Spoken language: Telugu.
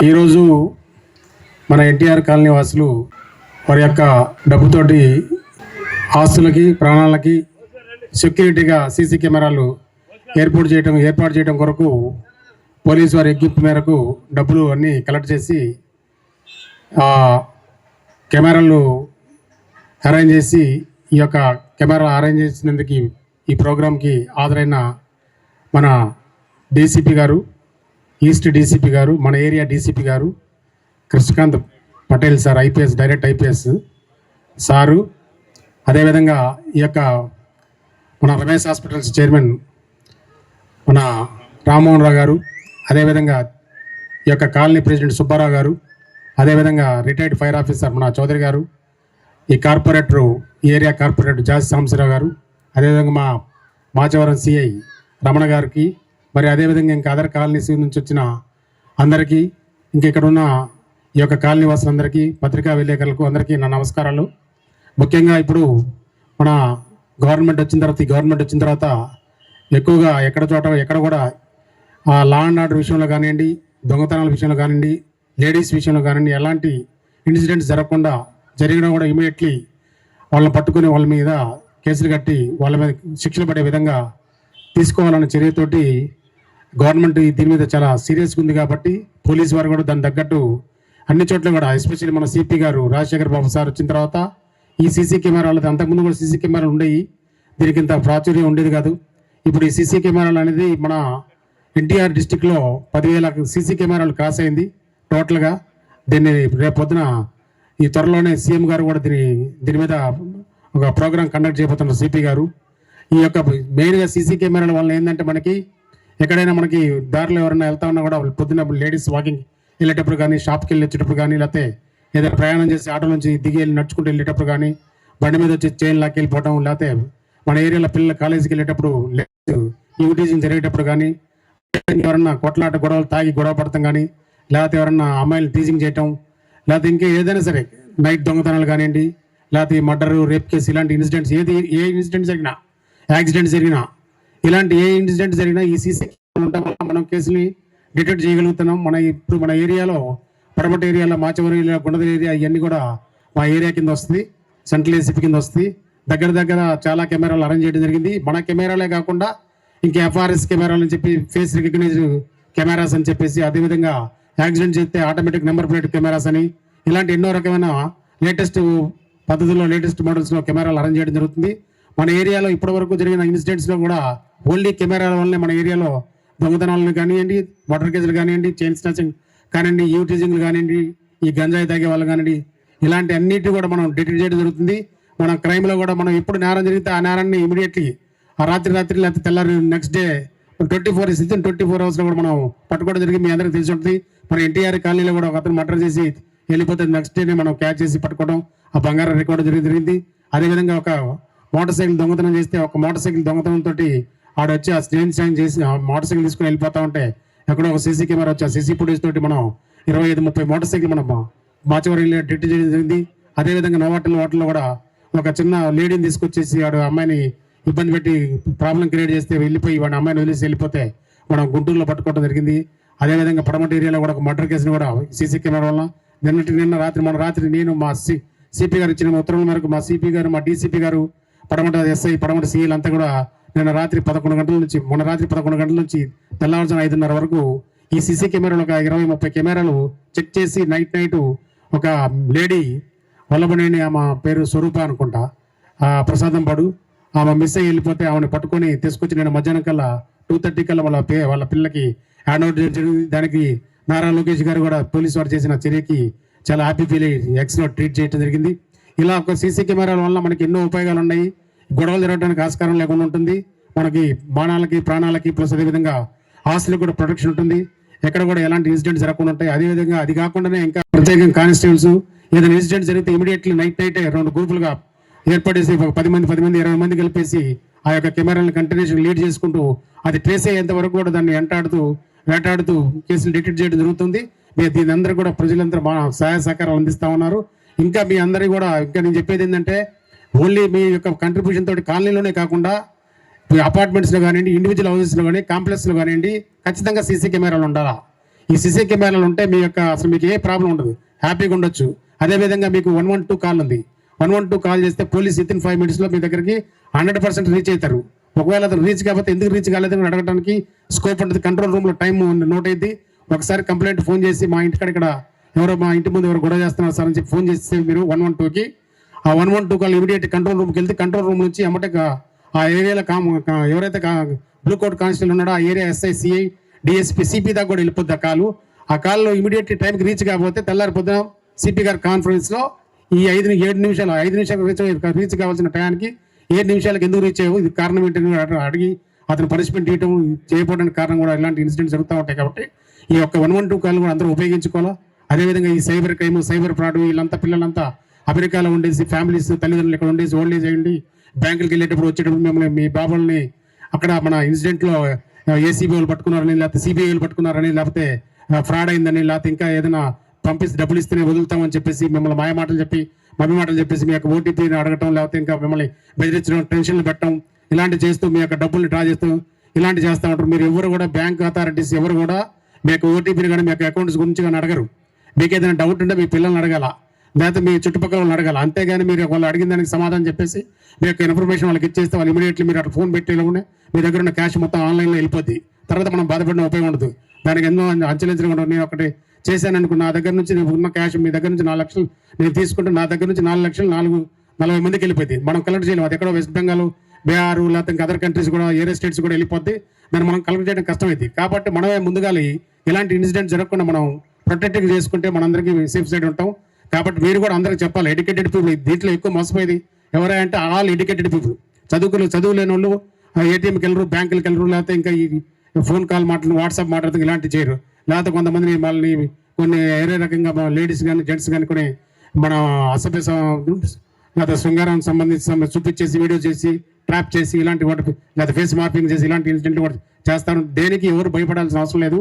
ఈరోజు మన ఎన్టీఆర్ కాలనీ వాసులు వారి యొక్క డబ్బుతోటి ఆస్తులకి ప్రాణాలకి సెక్యూరిటీగా సీసీ కెమెరాలు ఏర్పాటు చేయడం ఏర్పాటు చేయడం కొరకు పోలీసు వారి ఎగ్గింపు మేరకు డబ్బులు అన్నీ కలెక్ట్ చేసి ఆ కెమెరాలు అరేంజ్ చేసి ఈ యొక్క కెమెరా అరేంజ్ చేసినందుకు ఈ ప్రోగ్రాంకి హాజరైన మన డీసీపీ గారు ఈస్ట్ డీసీపీ గారు మన ఏరియా డీసీపీ గారు Krishnakant Patel sir IPS direct IPS sir. అదేవిధంగా ఈ యొక్క మన రమేష్ హాస్పిటల్స్ చైర్మన్ మన రామ్మోహన్ రావు గారు అదేవిధంగా ఈ యొక్క కాలనీ ప్రెసిడెంట్ సుబ్బారావు గారు అదేవిధంగా రిటైర్డ్ ఫైర్ ఆఫీసర్ మన చౌదరి గారు ఈ కార్పొరేటరు ఏరియా కార్పొరేటర్ జాస్ సాంబశివరావు గారు అదేవిధంగా మా మాచవరం సిఐ రమణ గారికి మరి అదేవిధంగా ఇంకా అదర్ కాలనీస్ నుంచి వచ్చిన అందరికీ ఇంక ఇక్కడ ఉన్న ఈ యొక్క కాలనీ వాసులందరికీ పత్రికా విలేకరులకు అందరికీ నా నమస్కారాలు. ముఖ్యంగా ఇప్పుడు మన గవర్నమెంట్ వచ్చిన తర్వాత ఈ గవర్నమెంట్ వచ్చిన తర్వాత ఎక్కువగా ఎక్కడ చోట ఎక్కడ కూడా లా అండ్ ఆర్డర్ విషయంలో కానివ్వండి దొంగతనాల విషయంలో కానివ్వండి లేడీస్ విషయంలో కానివ్వండి ఎలాంటి ఇన్సిడెంట్స్ జరగకుండా జరిగినా కూడా ఇమీడియట్లీ వాళ్ళని పట్టుకుని వాళ్ళ మీద కేసులు కట్టి వాళ్ళ మీద శిక్షలు పడే విధంగా తీసుకోవాలన్న చర్యతోటి గవర్నమెంట్ దీని మీద చాలా సీరియస్గా ఉంది కాబట్టి పోలీస్ వారు కూడా దాని తగ్గట్టు అన్ని చోట్ల కూడా ఎస్పెషల్లీ మన సిపి గారు రాజశేఖర్ బాబు సార్ వచ్చిన తర్వాత ఈ సీసీ కెమెరాలు అంతకుముందు కూడా సీసీ కెమెరాలు ఉండేవి. దీనికి ఇంత ప్రాచుర్యం ఉండేది కాదు. ఇప్పుడు ఈ సీసీ కెమెరాలు అనేది మన ఎన్టీఆర్ డిస్టిక్లో పదివేల సీసీ కెమెరాలు క్రాస్ అయింది టోటల్గా. దీన్ని రేపు పొద్దున ఈ త్వరలోనే సీఎం గారు కూడా దీని దీని మీద ఒక ప్రోగ్రాం కండక్ట్ చేయబోతున్నారు సిపి గారు. ఈ యొక్క మెయిన్గా సీసీ కెమెరాల వల్ల ఏంటంటే మనకి ఎక్కడైనా మనకి దారిలో ఎవరైనా వెళ్తా ఉన్నా కూడా పొద్దున లేడీస్ వాకింగ్ వెళ్ళేటప్పుడు కానీ షాప్కి వెళ్ళి వచ్చేటప్పుడు కానీ లేకపోతే ఏదైనా ప్రయాణం చేసి ఆటో నుంచి దిగి వెళ్ళి నడుచుకుంటూ వెళ్ళేటప్పుడు కానీ బండి మీద వచ్చి చైన్ లాక్కి వెళ్ళిపోవడం లేకపోతే మన ఏరియాలో పిల్లలు కాలేజీకి వెళ్ళేటప్పుడు యూటీజింగ్ జరిగేటప్పుడు కానీ ఎవరన్నా కొట్లాట గొడవలు తాగి గొడవ పడతాం కానీ లేకపోతే ఎవరన్నా అమ్మాయిలు టీజింగ్ చేయటం లేకపోతే ఇంకా ఏదైనా సరే నైట్ దొంగతనాలు కానివ్వండి లేకపోతే మర్డర్ రేప్ కేసు ఇలాంటి ఇన్సిడెంట్స్ ఏది ఏ ఇన్సిడెంట్ జరిగినా యాక్సిడెంట్ జరిగినా ఇలాంటి ఏ ఇన్సిడెంట్ జరిగినా ఈ సీసీ ఉండటం వల్ల మనం కేసుని డిటెక్ట్ చేయగలుగుతున్నాం. మన ఇప్పుడు మన ఏరియాలో పడమటి ఏరియాలో మాచవరం ఏరియా గుండదల ఏరియా ఇవన్నీ కూడా మా ఏరియా కింద వస్తుంది. సెంట్రల్ ఏసీపీ కింద వస్తుంది. దగ్గర దగ్గర చాలా కెమెరాలు అరేంజ్ చేయడం జరిగింది. మన కెమెరాలే కాకుండా ఇంకా ఎఫ్ఆర్ఎస్ కెమెరాలు అని చెప్పి ఫేస్ రికగ్నైజ్ కెమెరాస్ అని చెప్పేసి అదేవిధంగా యాక్సిడెంట్ చేస్తే ఆటోమేటిక్ నెంబర్ ప్లేట్ కెమెరాస్ అని ఇలాంటి ఎన్నో రకమైన లేటెస్ట్ పద్ధతుల్లో లేటెస్ట్ మోడల్స్లో కెమెరాలు అరేంజ్ చేయడం జరుగుతుంది. మన ఏరియాలో ఇప్పటి వరకు జరిగిన ఇన్సిడెంట్స్లో కూడా ఓన్లీ కెమెరాల వల్లనే మన ఏరియాలో దొంగతనాలను కానివ్వండి వాటర్ కేసులు కానివ్వండి చైన్ స్నాచింగ్ కానివ్వండి యూటీజింగ్లు కానివ్వండి ఈ గంజాయి తాగే వాళ్ళు కానివ్వండి ఇలాంటి అన్నిటి కూడా మనం డిటెక్ట్ చేయడం జరుగుతుంది. మన క్రైమ్లో కూడా మనం ఎప్పుడు నేరం జరిగితే ఆ నేరాన్ని ఇమీడియట్లీ ఆ రాత్రి రాత్రి లేకపోతే తెల్లారి నెక్స్ట్ డే ట్వంటీ ఫోర్ ఇస్ ట్వంటీ ఫోర్ అవర్స్లో కూడా మనం పట్టుకోవడం జరిగింది. మీ అందరికీ తెలిసి ఉంటుంది. మన ఎన్టీఆర్ కాలనీలో కూడా ఒక అతను మర్డర్ చేసి వెళ్ళిపోతే నెక్స్ట్ డేనే మనం క్యాచ్ చేసి పట్టుకోవడం ఆ బంగారం రికార్డు జరిగి జరిగింది. అదేవిధంగా ఒక మోటార్ సైకిల్ దొంగతనం చేస్తే ఒక మోటార్ సైకిల్ దొంగతనం ఆడొచ్చి ఆడ వచ్చి ఆ స్టేన్ స్టాండ్ చేసి మోటార్ సైకిల్ తీసుకుని వెళ్ళిపోతా ఉంటే ఎక్కడో ఒక సీసీ కెమెరా వచ్చి ఆ సీసీ ఫుటేజ్ తోటి మనం ఇరవై ఐదు ముప్పై మోటార్ సైకిల్ మనం మాచవరం డిట్ చేయడం జరిగింది. అదేవిధంగా నోవాటల్ హోటల్లో కూడా ఒక చిన్న లేడీని తీసుకొచ్చేసి ఆడు అమ్మాయిని ఇబ్బంది పెట్టి ప్రాబ్లం క్రియేట్ చేస్తే వెళ్ళిపోయి వాడి అమ్మాయిని వదిలేసి వెళ్ళిపోతే మనం గుంటూరులో పట్టుకోవడం జరిగింది. అదేవిధంగా పడమటి ఏరియాలో కూడా ఒక మర్డర్ కేసును కూడా సీసీ కెమెరా వల్ల నిన్నటి నిన్న రాత్రి మన రాత్రి నేను మా సి సిపి గారు ఇచ్చిన ఉత్తర్వుల మేరకు మా సిపి గారు మా డీసీపీ గారు పడమట ఎస్ఐ పడమట సీఎల్ అంతా కూడా నిన్న రాత్రి పదకొండు గంటల నుంచి మొన్న రాత్రి పదకొండు గంటల నుంచి తెల్లవారుజామున ఐదున్నర వరకు ఈ సీసీ కెమెరాలు ఒక ఇరవై ముప్పై కెమెరాలు చెక్ చేసి నైట్ నైట్ ఒక లేడీ వల్లబనేని ఆమె పేరు స్వరూప అనుకుంటా ఆ ప్రసాదం పడు. ఆమె మిస్ అయ్యి వెళ్ళిపోతే ఆమెను పట్టుకొని తీసుకొచ్చి నేను మధ్యాహ్నం కల్లా టూ థర్టీ కల్లా వాళ్ళ పే వాళ్ళ పిల్లకి హ్యాండ్ అవుట్ జరిగింది. దానికి నారా లోకేష్ గారు కూడా పోలీసు వారు చేసిన చర్యకి చాలా హ్యాపీ ఫీల్ అయ్యి ఎక్స్లో ట్రీట్ చేయడం జరిగింది. ఇలా ఒక సీసీ కెమెరాల వల్ల మనకి ఎన్నో ఉపయోగాలు ఉన్నాయి. గొడవలు జరగడానికి ఆస్కారం లేకుండా ఉంటుంది. మనకి బాణాలకి ప్రాణాలకి ప్లస్ అదేవిధంగా ఆస్తులకు కూడా ప్రొటెక్షన్ ఉంటుంది. ఎక్కడ కూడా ఎలాంటి ఇన్సిడెంట్ జరగకుండా ఉంటాయి. అదేవిధంగా అది కాకుండానే ఇంకా ప్రత్యేకంగా కానిస్టేబుల్స్ ఏదైనా ఇన్సిడెంట్ జరిగితే ఇమీడియట్లీ నైట్ నైటే రెండు గ్రూపులుగా ఏర్పడేసి ఒక పది మంది పది మంది ఇరవై మంది కలిపేసి ఆ యొక్క కెమెరాలను కంటిన్యూషన్ లీడ్ చేసుకుంటూ అది ట్రేస్ అయ్యేంత వరకు కూడా దాన్ని వెంటాడుతూ వేటాడుతూ కేసులు డిటెక్ట్ చేయడం జరుగుతుంది. మీరు దీని అందరూ కూడా ప్రజలందరూ మా సహాయ సహకారాలు అందిస్తూ ఉన్నారు. ఇంకా మీ అందరి కూడా ఇంకా నేను చెప్పేది ఏంటంటే ఓన్లీ మీ యొక్క కంట్రిబ్యూషన్ తోటి కాలనీలోనే కాకుండా అపార్ట్మెంట్స్లో కానివ్వండి ఇండివిజువల్ హౌసెస్లో కానీ కాంప్లెక్స్లో కానివ్వండి ఖచ్చితంగా సీసీ కెమెరాలు ఉండాలా? ఈ సీసీ కెమెరాలు ఉంటే మీ యొక్క అసలు మీకు ఏ ప్రాబ్లం ఉండదు. హ్యాపీగా ఉండొచ్చు. అదేవిధంగా మీకు వన్ వన్ టూ కాల్ ఉంది. వన్ వన్ టూ కాల్ చేస్తే పోలీస్ విత్ ఇన్ ఫైవ్ మినిట్స్లో మీ దగ్గరికి హండ్రెడ్ పర్సెంట్ రీచ్ అవుతారు. ఒకవేళ అతను రీచ్ కాకపోతే ఎందుకు రీచ్ కాలేదని అడగడానికి స్కోప్ ఉంటుంది. కంట్రోల్ రూమ్లో టైం నోట్ అయింది. ఒకసారి కంప్లైంట్ ఫోన్ చేసి మా ఇంటికాడ ఇక్కడ ఎవరో మా ఇంటి ముందు ఎవరు గొడవ చేస్తున్నారు సార్ అని చెప్పి ఫోన్ చేస్తే మీరు వన్ వన్ టూకి ఆ one one two call immediate control రూమ్కి వెళ్తే కంట్రోల్ రూమ్ నుంచి ఎమ్మటే ఆ ఏరియాలో కామ్ కా- ఎవరైతే బ్లూ కోట్ కానిస్టేబుల్ ఉన్నాడో ఆ area SI CI DSP CP దాకా కూడా వెళ్ళిపోద్ది ఆ కాలు. ఆ కాల్లో ఇమీడియట్ టైంకి రీచ్ కాకపోతే తెల్లారి పొద్దున సిపి గారి కాన్ఫరెన్స్లో ఈ ఐదు ఏడు నిమిషాలు ఐదు నిమిషాలు రీచ్ రీచ్ కావాల్సిన టయానికి ఏడు నిమిషాలకు ఎందుకు రీచ్ అయ్యావు? ఇది కారణం ఏంటని అడిగి అతను పనిష్మెంట్ ఇవ్వడం చేయకపోవడానికి కారణం కూడా ఇలాంటి ఇన్సిడెంట్స్ జరుగుతూ ఉంటాయి కాబట్టి ఈ యొక్క వన్ వన్ టూ కాల్ కూడా అందరూ ఉపయోగించుకోవాలా? అదేవిధంగా ఈ సైబర్ క్రైమ్ సైబర్ ఫ్రాడ్ వీళ్ళంతా పిల్లలంతా అమెరికాలో ఉండేసి ఫ్యామిలీస్ తల్లిదండ్రులు ఇక్కడ ఉండేసి ఓల్డ్ ఏజ్ అయ్యండి బ్యాంకులకు వెళ్ళేటప్పుడు వచ్చేటప్పుడు మిమ్మల్ని మీ బాబుల్ని అక్కడ మన ఇన్సిడెంట్లో ఏసీబీ వాళ్ళు పట్టుకున్నారని లేకపోతే సిబిఐ వాళ్ళు పట్టుకున్నారని లేకపోతే ఫ్రాడ్ అయిందని లేకపోతే ఇంకా ఏదైనా పంపిస్తే డబ్బులు ఇస్తేనే వదులుతామని చెప్పేసి మిమ్మల్ని మాయ మాటలు చెప్పి మమ్మీ మాటలు చెప్పేసి మీ యొక్క ఓటీపీని అడగటం లేకపోతే ఇంకా మిమ్మల్ని బెదిరించడం టెన్షన్లు పెట్టడం ఇలాంటి చేస్తూ మీ యొక్క డబ్బుల్ని డ్రా చేస్తూ ఇలాంటి చేస్తూ ఉంటారు. మీరు ఎవరు కూడా బ్యాంక్ అథారిటీస్ ఎవరు కూడా మీ యొక్క ఓటీపీని కానీ మీ యొక్క అకౌంట్స్ గురించి కానీ అడగరు. మీకు ఏదైనా డౌట్ ఉంటే మీ పిల్లల్ని అడగాల. లేకపోతే మీ చుట్టుపక్కల వాళ్ళని అడగాలి. అంతేగాని మీరు వాళ్ళు అడిగిన దానికి సమాధానం చెప్పేసి మీ యొక్క ఇన్ఫర్మేషన్ వాళ్ళకి ఇచ్చేస్తే వాళ్ళు ఇమీడియట్లీ మీరు అక్కడ ఫోన్ పెట్టేలోనే మీ దగ్గర ఉన్న క్యాష్ మొత్తం ఆన్లైన్లో వెళ్ళిపోద్ది. తర్వాత మనం బాధపడిన ఉపయోగం ఉండదు. దానికి ఎన్నో అంచలించడం నేను ఒకటి చేశాను అనుకున్న నా దగ్గర నుంచి నేను ఉన్న క్యాష్ మీ దగ్గర నుంచి నాలుగు లక్షలు నేను తీసుకుంటే నా దగ్గర నుంచి నాలుగు లక్షలు నాలుగు నలభై మందికి వెళ్ళిపోయింది మనం కలెక్ట్ చేయలేము. అది ఎక్కడో వెస్ట్ బెంగాల్ బీహార్ లేకపోతే ఇంకా అదర్ కంట్రీస్ కూడా ఏరే స్టేట్స్ కూడా వెళ్ళిపోద్ది. దాన్ని మనం కలెక్ట్ చేయడం కష్టమైంది కాబట్టి మనమే ముందుగా ఇలాంటి ఇన్సిడెంట్ జరగకుండా మనం ప్రొటెక్ట్ చేసుకుంటే మనందరికీ సేఫ్ సైడ్ ఉంటాం. కాబట్టి మీరు కూడా అందరికి చెప్పాలి. ఎడ్యుకేటెడ్ పీపుల్ దీంట్లో ఎక్కువ మోసపోయేది ఎవరంటే ఆల్ ఎడ్యుకేటెడ్ పీపుల్ చదువుకులు చదువు లేని వాళ్ళు ఏటీఎంకి వెళ్ళరు బ్యాంకులకు వెళ్ళరు లేకపోతే ఇంకా ఈ ఫోన్ కాల్ మాటలు వాట్సాప్ మాట్లాడుతూ ఇలాంటివి చేయరు. లేకపోతే కొంతమంది మళ్ళీ కొన్ని వేరే రకంగా లేడీస్ కానీ జెంట్స్ కానీ కొన్ని మన అసభ్య లేకపోతే శృంగారానికి సంబంధించి చూపించేసి వీడియో చేసి ట్రాప్ చేసి ఇలాంటి వాటి లేదా ఫేస్ మార్పింగ్ చేసి ఇలాంటి ఇన్సిడెంట్ కూడా చేస్తారు. దేనికి ఎవరు భయపడాల్సిన అవసరం లేదు.